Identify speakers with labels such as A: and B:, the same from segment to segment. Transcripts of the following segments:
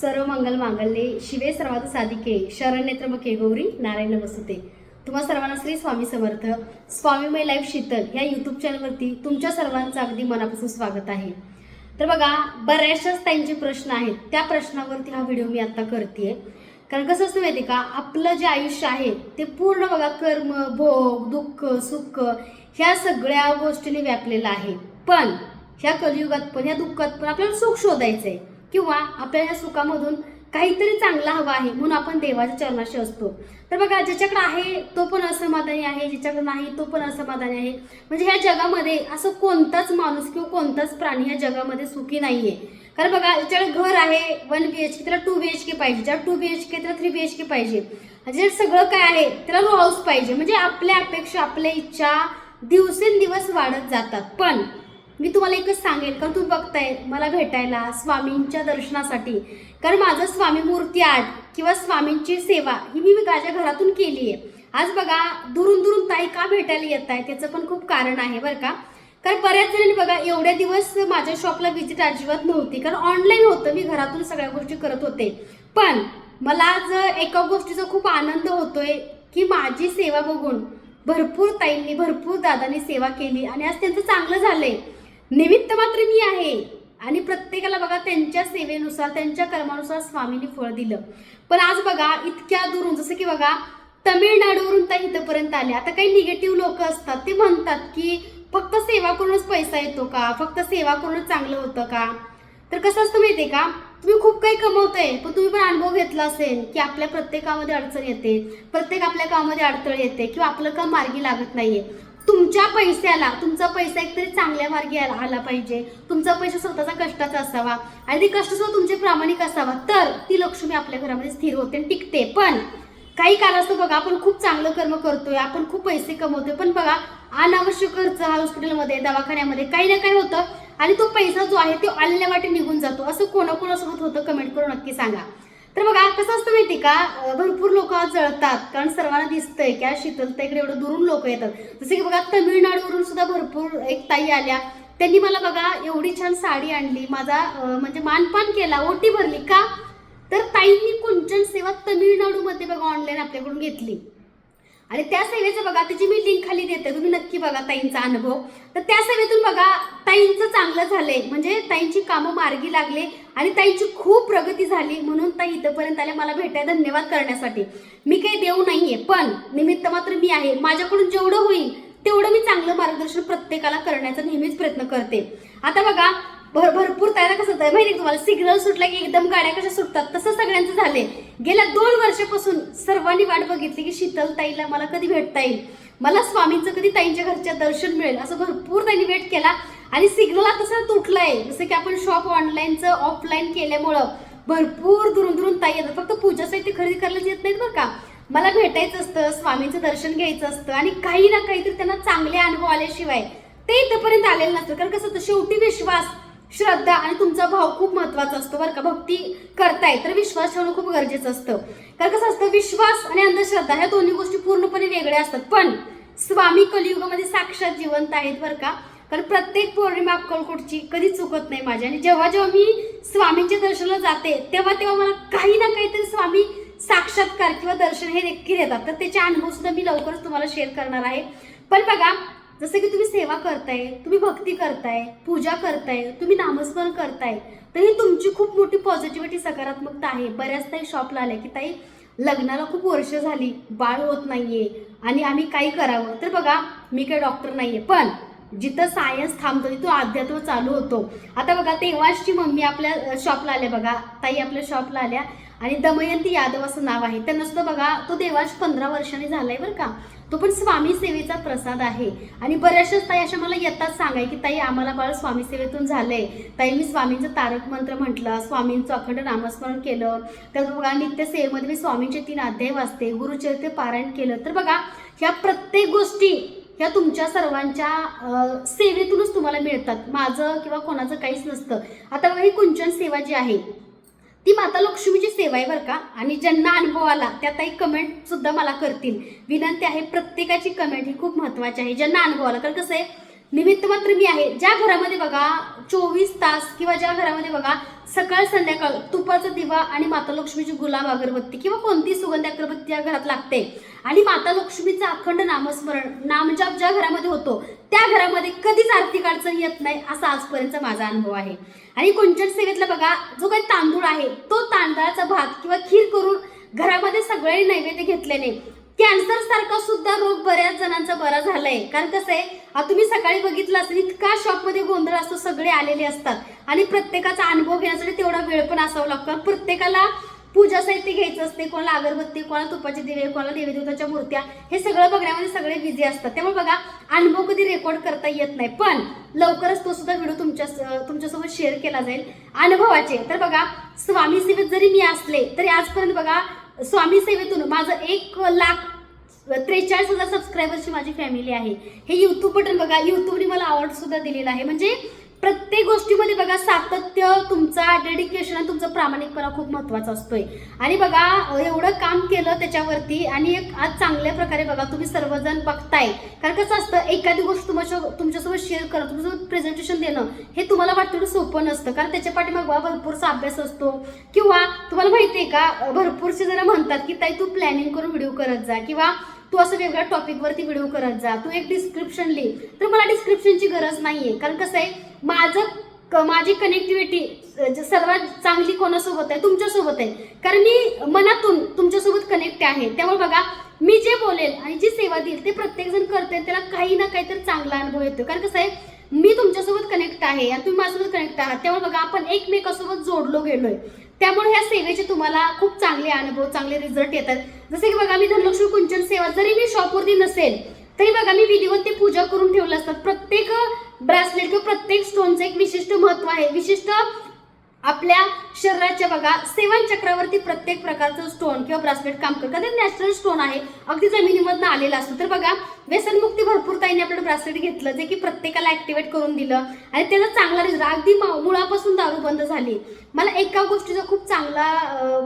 A: सर्व मंगल मांगल्ये. शिवे सर्वात साधिके. शरणनेत्रमुखे गौरी नारायण नमस्ते तुम्हा सर्वांना श्री स्वामी समर्थ. स्वामीमय लाईफ शीतल या यूट्यूब चॅनलवरती तुमच्या सर्वांचं अगदी मनापासून स्वागत आहे. तर बघा बऱ्याचशाच त्यांचे प्रश्न आहेत. त्या प्रश्नावरती हा व्हिडिओ मी आत्ता करते कारण कसं असतं माहिती का? आपलं जे आयुष्य आहे ते पूर्ण बघा कर्म भोग दुःख सुख ह्या सगळ्या गोष्टीने व्यापलेलं आहे. पण ह्या कलियुगात पण ह्या दुःखात पण आपल्याला सुख शोधायचं आहे किंवा आपल्या या सुखामधून काहीतरी चांगला हवा आहे म्हणून आपण देवाच्या चरणाशी असतो. तर बघा ज्याच्याकडे आहे तो पण असमाधानी आहे. ज्याच्याकडे नाही तो पण असमाधानी आहे. म्हणजे ह्या जगामध्ये असं कोणताच माणूस किंवा कोणताच प्राणी ह्या जगामध्ये सुखी नाही आहे कारण बघा ज्याच्याकडे घर आहे वन बी एच के त्याला टू बी एच के पाहिजे. ज्याला टू बी एच के त्याला थ्री बी एच के पाहिजे. जे सगळं काय आहे त्याला रो हाऊस पाहिजे. म्हणजे आपल्या अपेक्षा आपल्या इच्छा दिवसेंदिवस वाढत जातात. पण मी तुम्हाला एकच सांगेन का तू बघताय मला भेटायला स्वामींच्या दर्शनासाठी. कारण माझं स्वामी मूर्ती आर्ट किंवा स्वामींची सेवा ही मी माझ्या घरातून केली आहे. आज बघा दुरून दुरून ताई का भेटायला येत आहे त्याचं पण खूप कारण आहे बरं का. कारण बऱ्याच जणांनी बघा एवढ्या दिवस माझ्या शॉपला व्हिजिट अजिबात नव्हती. कारण ऑनलाईन होतं मी घरातून सगळ्या गोष्टी करत होते. पण मला आज एका गोष्टीचा खूप आनंद होतोय की माझी सेवा बघून भरपूर ताईंनी भरपूर दादांनी सेवा केली. आणि आज त्यांचं चांगलं झालंय. निमित्त मात्र मी आहे. आणि प्रत्येकाला बघा त्यांच्या सेवेनुसार त्यांच्या कर्मानुसार स्वामींनी फळ दिलं. पण आज बघा इतक्या दुरून जसं की बघा तमिळनाडूवरून त्या इथंपर्यंत आले आता काही निगेटिव्ह लोक असतात ते म्हणतात की फक्त सेवा करूनच पैसा येतो का? फक्त सेवा करूनच चांगलं होतं का? तर कसं असतं माहिती का? तुम्ही खूप काही कमवताय पण तुम्ही पण अनुभव घेतला असेल की आपल्या प्रत्येकामध्ये अडचण येते. प्रत्येक आपल्या कामामध्ये अडथळे येते किंवा आपलं काम मार्गी लागत नाहीये. तुमच्या पैशाला तुमचा पैसा एकतरी चांगल्या मार्गी आला आला पाहिजे. तुमचा पैसा स्वतःचा कष्टाचा असावा. आणि ते कष्ट सुद्धा तुमचे प्रामाणिक असावा. तर ती लक्ष्मी आपल्या घरामध्ये स्थिर होते आणि टिकते. पण काही कारणास्तव बघा आपण खूप चांगलं कर्म करतोय आपण खूप पैसे कमवतोय. पण बघा अनावश्यक खर्च हा हॉस्पिटलमध्ये दवाखान्यामध्ये काही ना काही होतं आणि तो पैसा जो आहे तो आलेल्या वाटे निघून जातो. असं कोणाकोणासोबत होतं? कमेंट करून नक्की सांगा. तर बघा कसं असतं माहिती का? भरपूर लोक जळतात कारण सर्वांना दिसतंय की आज शीतलताईकडे एवढं दुरून लोक येतात. जसं की बघा तमिळनाडूवरून सुद्धा भरपूर एक ताई आल्या. त्यांनी मला बघा एवढी छान साडी आणली. माझा म्हणजे मानपान केला ओटी भरली. का? तर ताईंनी कुंचन सेवा तमिळनाडूमध्ये बघा ऑनलाईन आपल्याकडून घेतली. आणि त्या सेवेचं बघा त्याची मी लिंक खाली देते. तुम्ही नक्की बघा ताईंचा अनुभव. तर त्या सेवेतून बघा ताईंचं चांगलं झालंय. म्हणजे ताईंची कामं मार्गी लागले आणि ताईंची खूप प्रगती झाली म्हणून ताई इथंपर्यंत आल्या. मला भेटाय धन्यवाद करण्यासाठी. मी काही देऊ नाहीये पण निमित्त मात्र मी आहे. माझ्याकडून जेवढं होईल तेवढं मी चांगलं मार्गदर्शन प्रत्येकाला करण्याचा नेहमीच प्रयत्न करते. आता बघा भर भरपूर त्याला कसं होतं माहिती तुम्हाला? सिग्नल सुटला की एकदम गाड्या कशा सुटतात? तसं सगळ्यांचं झाले गेल्या दोन वर्षापासून सर्वांनी वाट बघितली की शीतल ताईला मला कधी भेटता येईल? मला स्वामींचं कधी ताईंच्या घरच्या दर्शन मिळेल? असं भरपूर त्यांनी वेट केला. आणि सिग्नल आता तसं तुटलंय. जसं की आपण शॉप ऑनलाईनचं ऑफलाईन केल्यामुळं भरपूर दुरून दुरून ताई येतात. फक्त पूजा साहित्य खरेदी करायला येत नाहीत बरं का? मला भेटायचं असतं स्वामींचं दर्शन घ्यायचं असतं आणि काही ना काहीतरी त्यांना चांगले अनुभव आल्याशिवाय ते इथंपर्यंत आलेलं नसतं. कारण कसं होतं शेवटी विश्वास श्रद्धा आणि तुमचा भाव खूप महत्त्वाचा असतो बरं का. भक्ती करताय तर विश्वास ठेवणं खूप गरजेचं असतं. कारण कसं असतं विश्वास आणि अंधश्रद्धा ह्या दोन्ही गोष्टी पूर्णपणे वेगळ्या असतात. पण स्वामी कलियुगामध्ये साक्षात जिवंत आहेत बरं का. कारण प्रत्येक पौर्णिमा अक्कलकोटची कधी चुकत नाही माझी. आणि जेव्हा जेव्हा मी स्वामींच्या दर्शनाला जाते तेव्हा तेव्हा मला काही ना काहीतरी स्वामी साक्षात्कार किंवा दर्शन हे नक्की देतात. तर त्याचे अनुभव सुद्धा मी लवकरच तुम्हाला शेअर करणार आहे. पण बघा जसं की तुम्ही सेवा करताय तुम्ही भक्ती करताय पूजा करताय तुम्ही नामस्मरण करताय तर ही तुमची खूप मोठी पॉझिटिव्हिटी सकारात्मकता आहे. बऱ्याच ताई शॉपला आल्या की ताई लग्नाला खूप वर्ष झाली बाळ होत नाहीये आणि आम्ही काही करावं. तर बघा मी काही डॉक्टर नाहीये पण जिथं सायन्स थांबतो तिथं अध्यात्म चालू होतो. आता बघा तेव्हाची मम्मी आपल्या शॉपला आल्या बघा. ताई आपल्या शॉपला आल्या. आणि दमयंती यादव असं नाव आहे. त्यांना सुद्धा बघा तो देवाश पंधरा वर्षांनी झालाय बरं का. तो पण स्वामी सेवेचा प्रसाद आहे. आणि बऱ्याचशाच ताई अशा मला येतात सांगाय की ताई आम्हाला बाळ स्वामी सेवेतून झालंय. ताई मी स्वामींचं तारक मंत्र म्हटलं स्वामींचं अखंड नामस्मरण केलं. तर बघा नित्य सेवेमध्ये मी स्वामींचे तीन अध्याय वाचते गुरुचरित्र पारायण केलं. तर बघा ह्या प्रत्येक गोष्टी ह्या तुमच्या सर्वांच्या सेवेतूनच तुम्हाला मिळतात. माझं किंवा कोणाचं काहीच नसतं. आता बघा ही कुंचन सेवा जी आहे ती माता लक्ष्मीची सेवा आहे बरं का? आणि ज्यांना अनुभव आला त्या ताई कमेंट सुद्धा मला करतील. विनंती आहे प्रत्येकाची कमेंट ही खूप महत्वाची आहे. ज्यांना अनुभव आला. कारण कसं आहे निमित्त मात्र मी आहे. ज्या घरामध्ये बघा चोवीस तास किंवा ज्या घरामध्ये बघा सकाळ संध्याकाळ तुपाचा दिवा आणि माता लक्ष्मीची गुलाब अगरबत्ती किंवा कोणती सुगंधी अगरबत्ती या घरात लागते. आणि माता लक्ष्मीचं अखंड नामस्मरण नामजाप ज्या घरामध्ये होतो त्या घरामध्ये कधीच आर्थिक अडचण येत नाही असा आजपर्यंत माझा अनुभव आहे. आणि कुंचन सेवेतला बघा जो काही तांदूळ आहे तो तांदळाचा भात किंवा खीर करून घरामध्ये सगळे नैवेद्य घेतल्याने कॅन्सर सारखा सुद्धा रोग बऱ्याच जणांचा बरा झालाय. कारण कसं आहे तुम्ही सकाळी बघितलं असेल इतका शॉपमध्ये गोंधळ असतो सगळे आलेले असतात. आणि प्रत्येकाचा अनुभव घेण्यासाठी तेवढा वेळ पण असावा लागतो. प्रत्येकाला पूजा साहित्य घ्यायचं असते कोणाला अगरबत्ती कोणाला तुपाचे दिवे कोणाला देवीदेवताच्या मूर्त्या हे सगळं बघण्यामध्ये सगळे बिझी असतात. त्यामुळे बघा अनुभव कधी रेकॉर्ड करता येत नाही. पण लवकरच तो सुद्धा व्हिडिओ तुमच्या तुमच्यासोबत शेअर केला जाईल. अनुभवाचे. तर बघा स्वामी सेवेत जरी मी असले तरी आजपर्यंत बघा स्वामी सेवेतून माझं एक लाख त्रेचाळीस हजार सबस्क्रायबर्सची माझी फॅमिली आहे. हे युट्यूब बटन बघा. युट्यूबने मला अवॉर्ड सुद्धा दिलेला आहे. म्हणजे प्रत्येक गोष्टीमध्ये बघा सातत्य तुमचा डेडिकेशन आणि तुमचा प्रामाणिकपणा खूप महत्त्वाचा असतोय. आणि बघा एवढं काम केलं त्याच्यावरती आणि एक आज चांगल्या प्रकारे बघा तुम्ही सर्वजण बघताय. कारण कसं असतं एखादी गोष्ट तुमच्या तुमच्यासोबत शेअर करणं तुमच्यासोबत प्रेझेंटेशन देणं हे तुम्हाला वाटतं सोपं नसतं. कारण त्याच्या पाठीमाग बघा भरपूरचा अभ्यास असतो. किंवा तुम्हाला माहिती आहे का भरपूरचे जरा म्हणतात की ताई तू प्लॅनिंग करून व्हिडिओ करत जा. किंवा तू असं वेगळ्या टॉपिकवरती व्हिडिओ करत जा. तू एक डिस्क्रिप्शन लिह. तर मला डिस्क्रिप्शनची गरज नाहीये. कारण कसं आहे माझं क- माझी कनेक्टिव्हिटी सर्वात चांगली कोणासोबत आहे तुमच्यासोबत आहे. कारण मी मनातून तुमच्यासोबत कनेक्ट आहे. त्यामुळे बघा मी जे बोलेल आणि जी सेवा देईल ते प्रत्येकजण करते त्याला काही ना काहीतरी चांगला अनुभव येतो कारण कसं आहे मी तुमच्यासोबत कनेक्ट आहे आणि तुम्ही माझ्यासोबत कनेक्ट आहात. त्यामुळे बघा आपण एकमेकासोबत जोडलो गेलोय. त्यामुळे ह्या सेवेचे तुम्हाला खूप चांगले अनुभव चांगले रिझल्ट येतात. जसे की बघा मी धनलक्ष्मी कुंचन सेवा जरी मी शॉपवरती नसेल तरी बघा मी विधिवत ते पूजा करून ठेवलं असतात प्रत्येक ब्रासलेट किंवा प्रत्येक स्टोनचं एक विशिष्ट महत्त्व आहे. विशिष्ट आपल्या शरीराच्या बघा सेवन चक्रावरती प्रत्येक प्रकारचं स्टोन किंवा ब्रासलेट काम करतात ते नॅचरल स्टोन आहे. अगदी जमिनीमधनं आलेला असतो. तर बघा व्यसनमुक्ती भरपूर ताईने आपलं ब्रासलेट घेतलं जे की प्रत्येकाला ऍक्टिवेट करून दिलं. आणि त्याचा चांगला रिझल्ट अगदी मा- मुळापासून दारू बंद झाली. मला एका गोष्टीचा खूप चांगला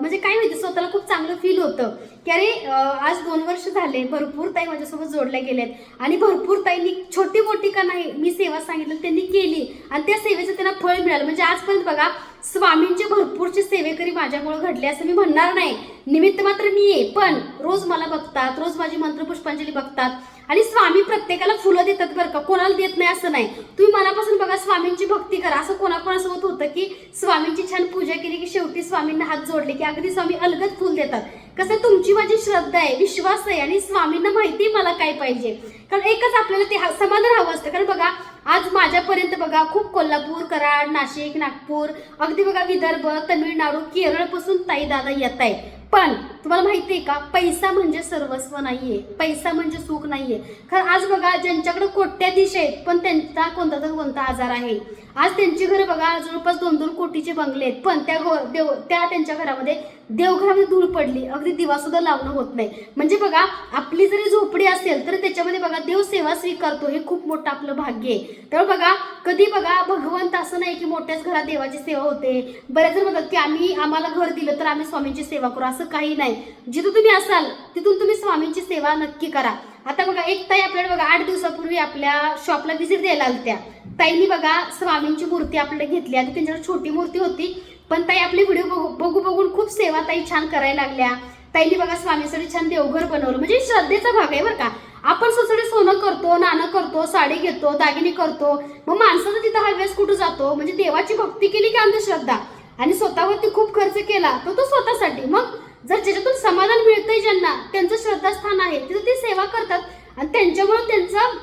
A: म्हणजे काय माहिती स्वतःला खूप चांगलं फील होतं. की अरे आज दोन वर्ष झाले भरपूर ताई माझ्यासोबत जोडल्या गेल्यात. आणि भरपूर ताईंनी छोटी मोठी का नाही मी सेवा सांगितलं त्यांनी केली. आणि त्या सेवेचं त्यांना फळ मिळालं. म्हणजे आजपर्यंत बघा स्वामींचे भरपूरचे सेवेकरी माझ्यामुळे घडले असं मी म्हणणार नाही. निमित्त मात्र मी आहे पण रोज मला बघतात रोज माझी मंत्रपुष्पांजली बघतात. आणि स्वामी प्रत्येकाला फुलं देतात बरं का. कोणाला देत नाही असं नाही. तुम्ही मनापासून बघा स्वामींची भक्ती करा. असं कोणाकोणासोबत होतं की स्वामींची छान पूजा केली की शेवटी स्वामींना हात जोडले की अगदी स्वामी अलगद फुल देतात. कसं तुमची माझी श्रद्धा आहे विश्वास आहे आणि स्वामींना माहिती आहे मला काय पाहिजे. कारण एकच आपल्याला ते हा- समाधान हवं असतं. कारण बघा आज माझ्यापर्यंत बघा खूप कोल्हापूर कराड नाशिक नागपूर अगदी बघा विदर्भ तमिळनाडू केरळपासून ताई दादा येत आहेत पण तुम्हाला माहिती आहे का पैसा म्हणजे सर्वस्व नाहीये. पैसा म्हणजे सुख नाहीये. खरं आज बघा ज्यांच्याकडे कोट्याधीश आहेत पण त्यांचा कोणता तर कोणता आजार आहे. आज त्यांची घरं बघा जवळपास दोन दोन कोटीचे बंगले आहेत पण त्या घो- देव त्या त्यांच्या घरामध्ये देवघरामध्ये धूळ पडली. अगदी दिवा सुद्धा लावणं होत नाही. म्हणजे बघा आपली जरी झोपडी असेल तर त्याच्यामध्ये देव सेवा स्वीकारतो हे खूप मोठं आपलं भाग्य आहे. तर बघा कधी बघा भगवंत असं नाही की मोठ्याच घरात देवाची सेवा होते. बरेच जण म्हणतात की आम्ही आम्हाला घर दिलं तर आम्ही स्वामींची सेवा करू. असं काही नाही. जिथं तुम्ही असाल तिथून तुम्ही स्वामींची सेवा नक्की करा. आता बघा एक ताई आपल्याला बघा आठ दिवसापूर्वी आपल्या शॉपला व्हिजिट द्यायला आलत्या. ताईंनी बघा स्वामींची मूर्ती आपल्याला घेतली. आणि त्यांच्याकडे छोटी मूर्ती होती. पण ताई आपले व्हिडिओ बघू बघू बघून खूप सेवा ताई छान करायला लागल्या. ताईंनी बघा स्वामीसाठी छान देवघर बनवलं. म्हणजे श्रद्धेचा भाग आहे बरं का. आपण सोसायटी सोनं करतो नाणं करतो साडी घेतो दागिने करतो. मग माणसाचा तिथं हवेस कुठं जातो? म्हणजे देवाची भक्ती केली की अंधश्रद्धा? आणि स्वतःवरती खूप खर्च केला तर तो स्वतःसाठी. मग जर ज्याच्यातून समाधान मिळतंय ज्यांना त्यांचं श्रद्धास्थान आहे तिथं ते सेवा करतात. आणि त्यांच्यामुळे त्यांचं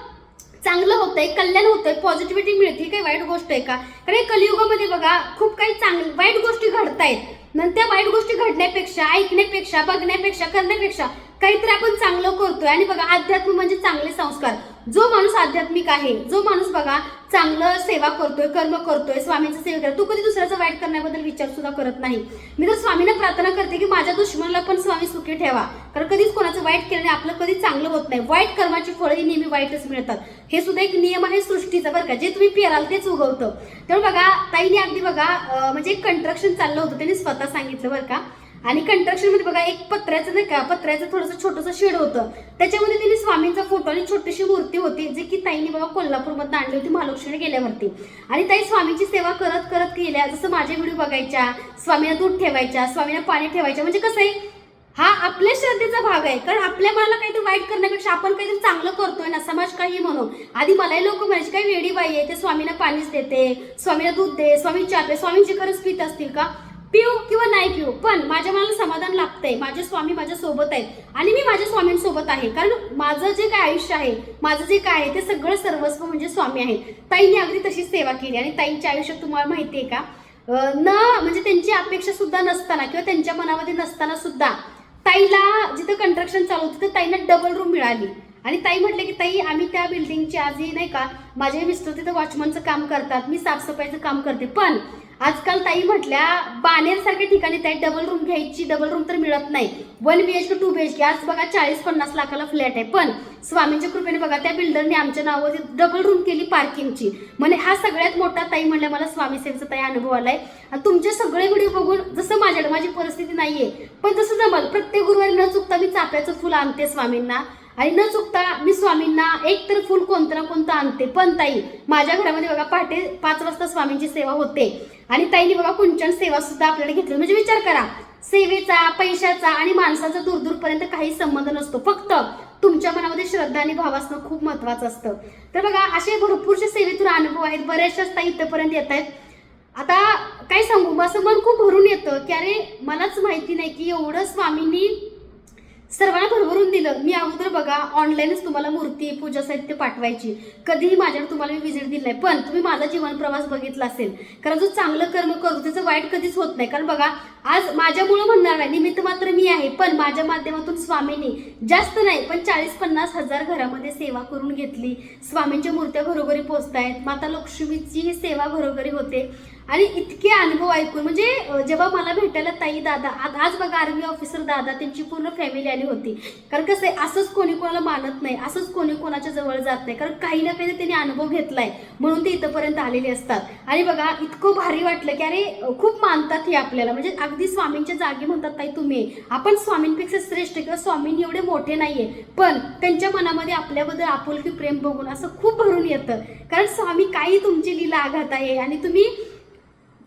A: चांगलं होतंय कल्याण होतंय पॉझिटिव्हिटी मिळते. ही काही वाईट गोष्ट आहे का? कारण कलियुगामध्ये बघा खूप काही चांगलं वाईट गोष्टी घडतायत. नंतर त्या वाईट गोष्टी घडण्यापेक्षा ऐकण्यापेक्षा बघण्यापेक्षा करण्यापेक्षा काहीतरी आपण चांगलं करतोय. आणि बघा अध्यात्म म्हणजे चांगले संस्कार. जो माणूस आध्यात्मिक आहे जो माणूस बघा चांगलं सेवा करतोय कर्म करतोय स्वामींचा सेवा करतो तो कधी दुसऱ्याचा वाईट करण्याबद्दल विचार सुद्धा करत नाही. मी तर स्वामींना प्रार्थना करते की माझ्या दुश्मनाला पण स्वामी सुखी ठेवा. कारण कधीच कोणाचं वाईट केल्याने आपलं कधी चांगलं होत नाही. वाईट कर्माची फळं ही नेहमी वाईटच मिळतात. हे सुद्धा एक नियम आहे सृष्टीचा बरं का. जे तुम्ही पेराल तेच उगवतं. त्यामुळे बघा ताईने अगदी बघा म्हणजे एक कंट्रक्शन चाललं होतं त्यांनी स्वतः सांगितलं बरं का. आणि कंस्ट्रक्शनमध्ये बघा एक पत्र्याचं नाही का पत्र्याचं थोडंसं छोटंसं शेड होतं. त्याच्यामध्ये तिने स्वामींचा फोटो आणि छोटीशी मूर्ती होती जी की ताईंनी बघा कोल्हापूरमधून आणली होती महालक्ष्मी गेल्यावरती. आणि ताई स्वामींची सेवा करत करत गेल्या. जसं माझे व्हिडिओ बघायच्या स्वामीला दूध ठेवायच्या स्वामीला पाणी ठेवायच्या. म्हणजे कसं आहे हा आपल्या श्रद्धेचा भाग आहे. कारण आपल्या मनाला काहीतरी वाईट करण्यापेक्षा आपण काहीतरी चांगलं करतोय ना समाज काही म्हणून. आधी मलाही लोक म्हणायचे काही वेडी बाई आहे ते स्वामींना पाणीच देते स्वामीला दूध दे स्वामी चापे स्वामींची खरंच पित असतील का? पिऊ किंवा नाही पिऊ पण माझ्या मनाला समाधान लागतंय माझे स्वामी माझ्या सोबत आहेत आणि मी माझ्या स्वामींसोबत आहे. कारण माझं जे काय आयुष्य आहे माझं जे काय आहे ते सगळं सर्वस्व म्हणजे स्वामी आहे. ताईंनी अगदी तशी सेवा केली आणि ताईंच्या आयुष्यात तुम्हाला माहिती आहे का न म्हणजे त्यांची अपेक्षा सुद्धा नसताना किंवा त्यांच्या मनामध्ये नसताना सुद्धा ताईला जिथं कंस्ट्रक्शन चालू होतं तिथं ताईंना डबल रूम मिळाली. आणि ताई म्हटले की ताई आम्ही त्या बिल्डिंगची आजही नाही का माझे मिस्टर तिथं वॉचमनचं काम करतात मी साफसफाईचं काम करते. पण आजकाल ताई म्हटल्या बाणेरसारख्या ठिकाणी ताई डबल रूम घ्यायची डबल रूम तर मिळत नाही. One B H K two B H K आज बघा चाळीस पन्नास लाखाला फ्लॅट आहे. पण स्वामींच्या कृपेने बघा त्या बिल्डरने आमच्या नावावर डबल रूम केली पार्किंगची म्हणजे हा सगळ्यात मोठा ताई म्हणल्या मला स्वामी सेवेचा ताई अनुभव आलाय. आणि तुमचे सगळे व्हिडिओ बघून जसं माझ्याकडे माझी परिस्थिती नाहीये पण जसं जमल. प्रत्येक गुरुवारी न चुकता मी चाफ्याचं फुल आणते स्वामींना. आणि न चुकता मी स्वामींना एक तर फुल कोणतं ना कोणतं आणते. पण ताई माझ्या घरामध्ये बघा पहाटे पाच वाजता स्वामींची सेवा होते. आणि ताईने बघा कुंचन सेवा सुद्धा आपल्याला घेतली. म्हणजे विचार करा सेवेचा पैशाचा आणि माणसाचा दूरदूरपर्यंत काही संबंध नसतो. फक्त तुमच्या मनामध्ये श्रद्धा आणि भाव असणं खूप महत्वाचं असतं. तर बघा असे भरपूरसे सेवेतून अनुभव आहेत. बऱ्याचशाच ताई इथपर्यंत येत आहेत. आता काय सांगू? मग असं मन खूप भरून येतं की अरे मलाच माहिती नाही की एवढं स्वामींनी सर्वांना भरभरून दिलं. मी अगोदर बघा ऑनलाईनच तुम्हाला मूर्ती पूजा साहित्य पाठवायची. कधीही माझ्याकडे तुम्हाला मी विजिट दिली नाही. पण तुम्ही माझा जीवन प्रवास बघितला असेल. कारण जो चांगलं कर्म करतो त्याचं वाईट कधीच होत नाही. कारण बघा आज माझ्यामुळं म्हणणार नाही. निमित्त मात्र मी आहे पण माझ्या माध्यमातून स्वामींनी जास्त नाही पण चाळीस पन्नास हजार घरामध्ये सेवा करून घेतली. स्वामींच्या मूर्त्या घरोघरी पोचतायत माता लक्ष्मीची ही सेवा घरोघरी होते. आणि इतके अनुभव ऐकून म्हणजे जेव्हा मला भेटायला ताई दादा आज आज बघा आर्मी ऑफिसर दादा त्यांची पूर्ण फॅमिली आली होती. कारण कसं आहे असंच कोणी कोणाला मानत नाही असंच कोणी कोणाच्या जवळ जात नाही. कारण काही ना काही त्यांनी अनुभव घेतलाय म्हणून ते इथंपर्यंत आलेले असतात. आणि बघा इतकं भारी वाटलं की अरे खूप मानतात हे आपल्याला. म्हणजे अगदी स्वामींच्या जागी म्हणतात ताई तुम्ही आपण स्वामींपेक्षा श्रेष्ठ किंवा स्वामींनी एवढे मोठे नाहीये. पण त्यांच्या मनामध्ये आपल्याबद्दल आपुलकी प्रेम बघून असं खूप भरून येतं. कारण स्वामी काही तुमची लीला आघात आहे आणि तुम्ही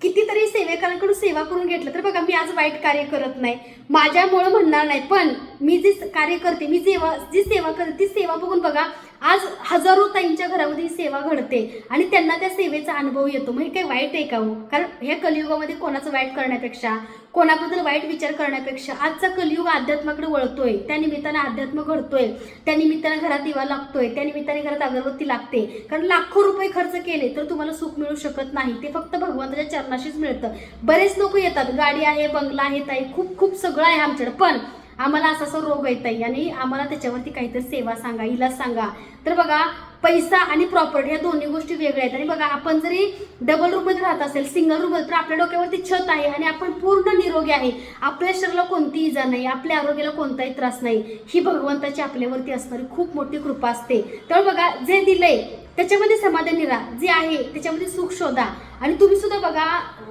A: कितीतरी सेवेकरांकडून सेवा करून घेतलं तर बघा मी आज वाईट कार्य करत नाही. माझ्यामुळं म्हणणार नाही पण मी जे कार्य करते मी जेव्हा जी सेवा करते ती सेवा बघून बघा आज हजारो ताईंच्या घरामध्ये ही सेवा घडते आणि त्यांना त्या सेवेचा अनुभव येतो. मग हे काही वाईट आहे का हो? कारण ह्या कलियुगामध्ये कोणाचं वाईट करण्यापेक्षा कोणाबद्दल वाईट विचार करण्यापेक्षा आजचा कलियुग अध्यात्माकडे वळतोय. त्या निमित्ताने अध्यात्म घडतोय. त्या निमित्ताने घरात दिवा लागतोय. त्या निमित्ताने घरात अगरबत्ती लागते. कारण लाखो रुपये खर्च केले तर तुम्हाला सुख मिळू शकत नाही. ते फक्त भगवंताच्या चरणाशीच मिळतं. बरेच लोक येतात. गाडी आहे बंगला आहे ताई. खूप खूप सगळं आहे आमच्याकडे. पण आम्हाला असा असा रोग येत आहे आणि आम्हाला त्याच्यावरती काहीतरी सेवा सांगा इलाज सांगा. तर बघा पैसा आणि प्रॉपर्टी ह्या दोन्ही गोष्टी वेगळ्या आहेत. आणि बघा आपण जरी डबल रूममध्ये राहत असेल सिंगल रूममध्ये तर आपल्या डोक्यावरती छत आहे आणि आपण पूर्ण निरोगी आहे. आपल्या शरीराला कोणती इजा नाही आपल्या आरोग्याला कोणताही त्रास नाही. ही भगवंताची आपल्यावरती असणारी खूप मोठी कृपा असते. तर बघा जे दिलंय त्याच्यामध्ये समाधानी राहा जे आहे त्याच्यामध्ये सुख शोधा. आणि तुम्ही सुद्धा बघा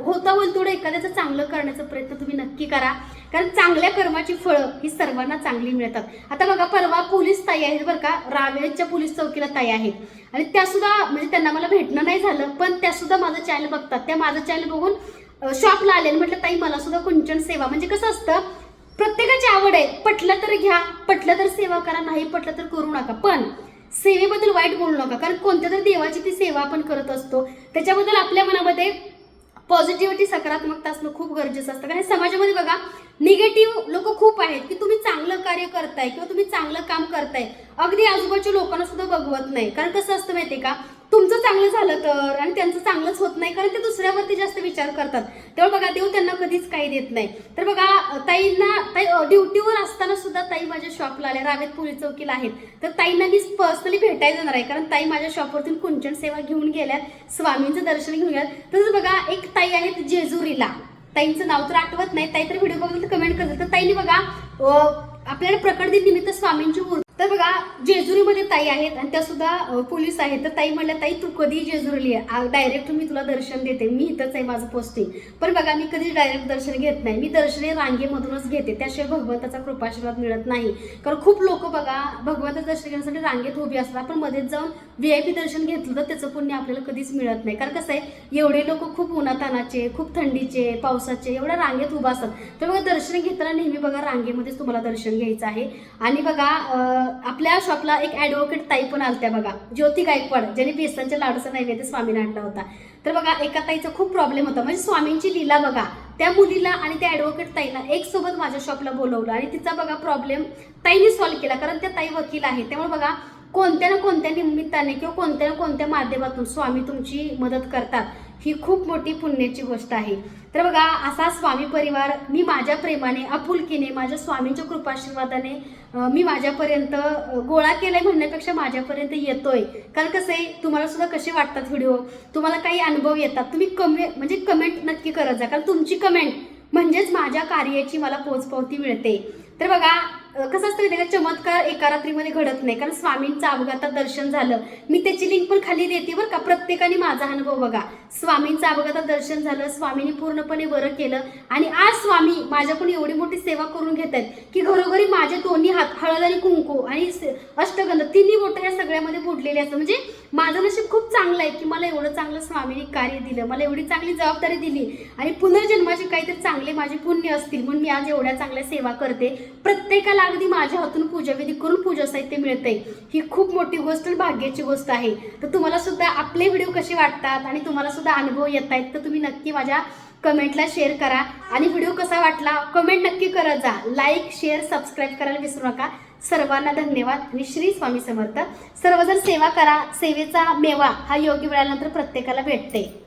A: होता होईल तेवढं एखाद्याचं चांगलं करण्याचा प्रयत्न तुम्ही नक्की करा. कारण चांगल्या कर्माची फळं ही सर्वांना चांगली मिळतात. आता बघा परवा पोलीस ताई आहेत बरं का रावेच्या पोलीस चौकीला ताई आहेत. आणि त्यासुद्धा म्हणजे त्यांना मला भेटणं नाही झालं पण त्यासुद्धा माझं चॅनल बघतात. त्या माझं चॅनल बघून शॉपला आले आणि म्हटलं ताई मला सुद्धा कुंचन सेवा. म्हणजे कसं असतं प्रत्येकाची आवड आहे. पटलं तर घ्या पटलं तर सेवा करा नाही पटलं तर करू नका. पण सेवेबद्दल वाईट बोलू नका. कारण कोणत्या तरी देवाची ती सेवा आपण करत असतो. त्याच्याबद्दल आपल्या मनामध्ये पॉझिटिव्हिटी सकारात्मकता असणं खूप गरजेचं असतं. कारण समाजामध्ये बघा निगेटिव्ह लोक खूप आहेत की तुम्ही चांगलं कार्य करताय किंवा तुम्ही चांगलं काम करताय. अगदी आजूबाजूच्या लोकांना सुद्धा बघवत नाही. कारण कसं असतं माहिती का? तुमचं चांगलं झालं तर आणि त्यांचं चांगलंच होत नाही कारण ते दुसऱ्यावरती जास्त विचार करतात. तेव्हा बघा देव त्यांना कधीच काही देत नाही. तर बघा ताईंना ताई ड्युटीवर असताना सुद्धा ताई माझ्या शॉपला आल्या. रावेत पोलीस चौकीला आहेत. तर ताईंना मी पर्सनली भेटायला जाणार आहे कारण ताई माझ्या शॉपवरतून कुंचन सेवा घेऊन गेल्यात स्वामींचं दर्शन घेऊन गेल्यात तसंच बघा एक ताई आहेत जेजुरीला. ताईंचं नाव तर आठवत नाही. ताई तर व्हिडिओ बघून तर कमेंट करतात. तर ताईने बघा आपल्याला प्रकट दिन निमित्त स्वामींची मूर्ती तर बघा जेजुरीमध्ये ताई आहेत आणि त्या सुद्धा पोलीस आहेत. तर ताई म्हणल्या ताई तू कधी जेजुरीली आहे डायरेक्ट मी तुला दर्शन देते. मी इथंच आहे माझं पोस्टिंग पण बघा मी कधी डायरेक्ट दर्शन घेत नाही. मी दर्शने रांगेमधूनच घेते. त्याशिवाय भगवंताचा कृपाशीर्वाद मिळत नाही. कारण खूप लोक बघा भगवंताचं दर्शन घेण्यासाठी रांगेत उभी असतात पण मध्येच जाऊन व्ही आय पी दर्शन घेतलं तर त्याचं पुण्य आपल्याला कधीच मिळत नाही. कारण कसं आहे एवढे लोक खूप उन्हातानाचे खूप थंडीचे पावसाचे एवढ्या रांगेत उभा असतात. तर बघा दर्शन घेताना नेहमी बघा रांगेमध्येच तुम्हाला दर्शन घ्यायचं आहे. आणि बघा आपल्या शॉपला एक ॲडव्होकेट ताई पण आलत्या बघा. ज्योती गायकवाड ज्यांनी बेसनच्या लाडूचा नैवेद्य स्वामीने आणला होता. तर बघा एका ताईचा खूप प्रॉब्लेम होता. म्हणजे स्वामींची लीला बघा. त्या मुलीला आणि त्या ॲडव्होकेट ताईला एक सोबत माझ्या शॉपला बोलवलं आणि तिचा बघा प्रॉब्लेम ताईने सॉल्व्ह केला. कारण त्या ताई वकील आहे त्यामुळे बघा कोणत्या ना कोणत्या निमित्ताने किंवा कोणत्या ना कोणत्या माध्यमातून स्वामी तुमची मदत करतात. ही खूप मोठी पुण्याची गोष्ट आहे. तर बघा असा स्वामी परिवार मी माझ्या प्रेमाने आपुलकीने माझ्या स्वामींच्या कृपाशीर्वादाने मी माझ्यापर्यंत गोळा केलाय म्हणण्यापेक्षा माझ्यापर्यंत येतोय. कारण कसं आहे तुम्हाला सुद्धा कसे वाटतात व्हिडिओ? तुम्हाला काही अनुभव येतात. तुम्ही कमे म्हणजे कमेंट नक्की करत जा. कारण तुमची कमेंट म्हणजेच माझ्या कार्याची मला पोचपावती मिळते. तर बघा कसं असतं माहिती का? चमत्कार एका रात्रीमध्ये घडत नाही. कारण स्वामींचं अपघातात दर्शन झालं. मी त्याची लिंक पण खाली देते बरं का. प्रत्येकाने माझा अनुभव बघा. स्वामींचं अपघातात दर्शन झालं. स्वामींनी पूर्णपणे बरं केलं. आणि आज स्वामी माझ्याकडून एवढी मोठी सेवा करून घेत आहेत की घरोघरी माझे दोन्ही हात हळद आणि कुंकू आणि अष्टगंध तिन्ही बोटं या सगळ्यामध्ये बुडलेले असतात. म्हणजे माझं नशीब खूप चांगलं आहे की मला एवढं चांगलं स्वामींनी कार्य दिलं. मला एवढी चांगली जबाबदारी दिली. आणि पुनर्जन्माचे काहीतरी चांगले माझे पुण्य असतील म्हणून मी आज एवढ्या चांगल्या सेवा करते. प्रत्येकाला अगदी माझ्या हातून पूजाविधी करून पूजा साहित्य मिळतंय. ही खूप मोठी गोष्ट आणि भाग्याची गोष्ट आहे. तर तुम्हाला सुद्धा आपले व्हिडिओ कसे वाटतात आणि तुम्हाला सुद्धा अनुभव येत आहेत तर तुम्ही नक्की माझ्या कमेंटला शेअर करा. आणि व्हिडिओ कसा वाटला कमेंट नक्की करत जा. लाईक शेअर सबस्क्राईब करायला विसरू नका. सर्वांना धन्यवाद. आणि श्री स्वामी समर्थ. सर्वजण सेवा करा. सेवेचा मेवा हा योग्य वेळानंतर प्रत्येकाला भेटते